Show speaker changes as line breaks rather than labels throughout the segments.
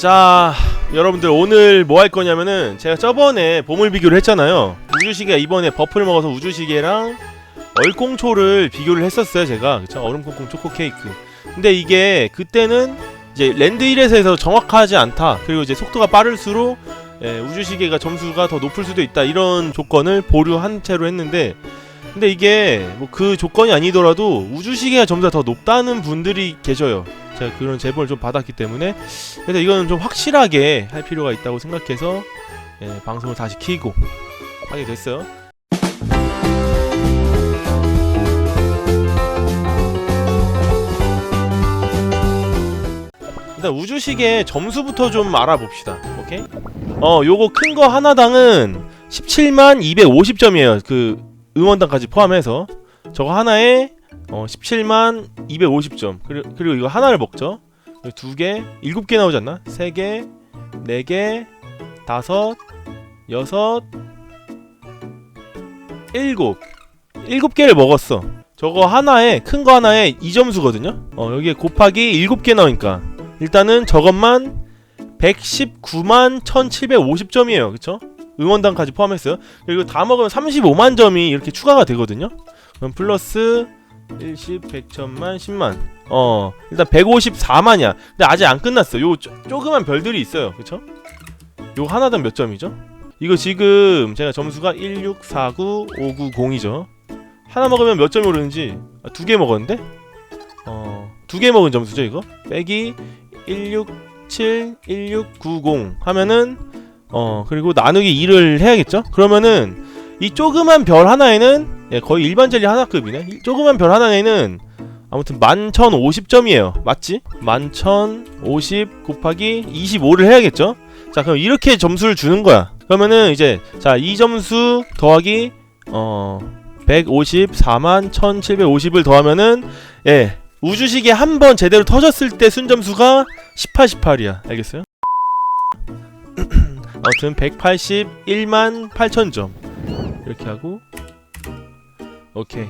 자 여러분들 오늘 뭐 할 거냐면은 제가 저번에 보물 비교를 했잖아요. 우주시계가 이번에 버프를 먹어서 우주시계랑 얼콩초를 비교를 했었어요 제가. 그쵸? 얼음콩콩 초코 케이크. 근데 이게 그때는 이제 랜드 1에서 정확하지 않다. 그리고 이제 속도가 빠를수록 예, 우주시계가 점수가 더 높을 수도 있다. 이런 조건을 보류한 채로 했는데 근데 이게 뭐 그 조건이 아니더라도 우주시계가 점수가 더 높다는 분들이 계셔요 제가 그런 제보를 좀 받았기 때문에 그래서 이거는 좀 확실하게 할 필요가 있다고 생각해서 예, 방송을 다시 키고 하게 됐어요. 일단 우주식의 점수부터 좀 알아봅시다. 오케이? 어, 요거 큰 거 하나당은 17만 250점이에요. 그 응원단까지 포함해서 저거 하나에 어, 17만 250점. 그리고, 그리고 이거 하나를 먹죠. 그리고 두 개, 일곱 개 나오지 않나? 세 개, 네 개, 다섯, 여섯, 일곱. 일곱 개를 먹었어. 저거 하나에 큰 거 하나에 2점수거든요. 어, 여기에 곱하기 일곱 개 나오니까 일단은 저것만 119만 1750점이에요. 그쵸? 응원단까지 포함했어요. 그리고 다 먹으면 35만 점이 이렇게 추가가 되거든요. 그럼 플러스 10, 100, 1000만, 10만. 어, 일단 154만이야. 근데 아직 안 끝났어. 요 쪼, 조그만 별들이 있어요. 그쵸? 요 하나당 몇 점이죠? 이거 지금 제가 점수가 1, 6, 4, 9, 5, 9, 0이죠. 하나 먹으면 몇 점이 오르는지 아, 두 개 먹었는데? 어, 두 개 먹은 점수죠, 이거? 빼기 1, 6, 7, 1, 6, 9, 0 하면은 어, 그리고 나누기 2를 해야겠죠? 그러면은 이 조그만 별 하나에는 예, 거의 일반 젤리 하나급이네. 이 조그만 별 하나에는 아무튼 11,050점이에요. 맞지? 11,050 곱하기 25를 해야겠죠? 자, 그럼 이렇게 점수를 주는 거야. 그러면은 이제 자, 이 점수 더하기 어 154만 1750을 더하면은 예. 우주시계 한 번 제대로 터졌을 때 순점수가 18, 18이야. 알겠어요? 아무튼 181만 8천점. 이렇게 하고 오케이.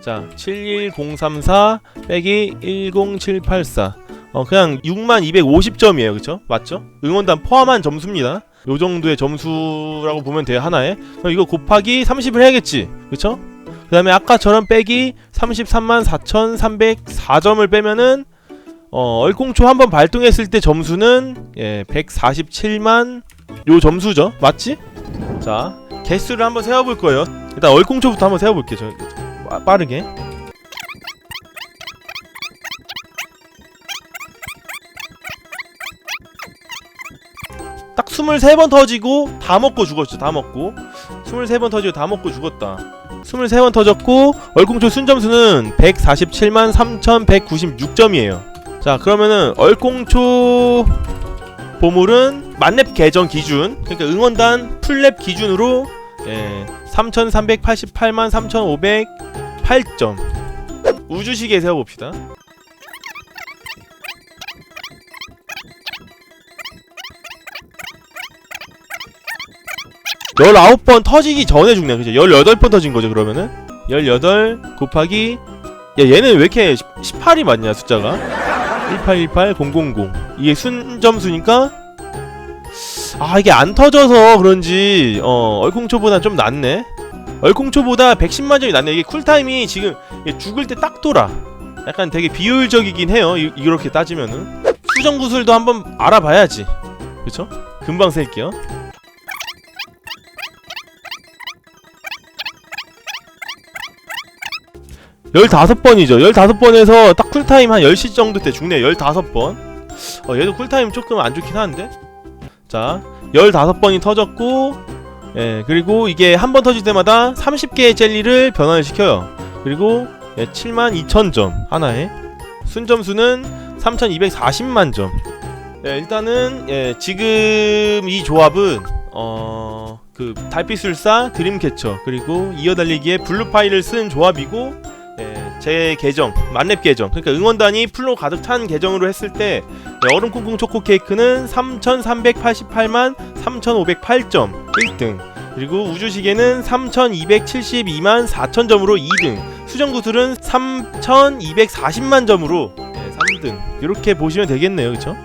자, 71034 빼기 10784. 어, 그냥 6만 250점이에요. 그쵸? 맞죠? 응원단 포함한 점수입니다. 요 정도의 점수라고 보면 돼요. 하나에. 그럼 이거 곱하기 30을 해야겠지. 그쵸? 그 다음에 아까처럼 빼기 33만 4304점을 빼면은 어, 얼콩초 한번 발동했을 때 점수는 예, 147만 요 점수죠. 맞지? 자, 개수를 한번 세어볼 거예요. 일단 얼콩초부터 한번 세어볼게요. 저, 빠- 빠르게. 딱 23번 터지고 다 먹고 죽었죠. 다 먹고. 23번 터지고 다 먹고 죽었다. 23번 터졌고 얼콩초 순점수는 147만 3196점이에요. 자, 그러면은 얼콩초 보물은 만렙 계정 기준, 그러니까 응원단 풀랩 기준으로 예, 3,388만 3,508점. 우주시계 세워 봅시다. 열아홉 번 터지기 전에 죽네 그죠? 열여덟 번 터진 거죠 그러면은 열여덟 곱하기 야 얘는 왜 이렇게 18이 맞냐 숫자가 1818 000 이게 순점수니까 아 이게 안 터져서 그런지 어 얼콩초보다 좀 낫네 얼콩초보다 110만 점이 낫네 이게 쿨타임이 지금 죽을 때 딱 돌아 약간 되게 비효율적이긴 해요 이, 이렇게 따지면은 수정 구슬도 한번 알아봐야지 그쵸? 금방 셀게요 15번이죠. 15번에서 딱 쿨타임 한 10시 정도 때 죽네요. 15번. 어, 얘도 쿨타임 조금 안 좋긴 한데. 자, 15번이 터졌고, 예, 그리고 이게 한 번 터질 때마다 30개의 젤리를 변환을 시켜요. 그리고, 예, 72,000점 하나에. 순점수는 3,240만 점. 예, 일단은, 예, 지금 이 조합은, 어, 그, 달빛술사, 드림캐쳐, 그리고 이어달리기에 블루파이를 쓴 조합이고, 예, 제 계정 만렙 계정. 그러니까 응원단이 풀로 가득 찬 계정으로 했을 때 네, 얼음 콩콩 초코 케이크는 3,388만 3,508점 1등. 그리고 우주시계는 3,272만 4,000점으로 2등. 수정구슬은 3,240만 점으로 네, 3등. 이렇게 보시면 되겠네요. 그쵸?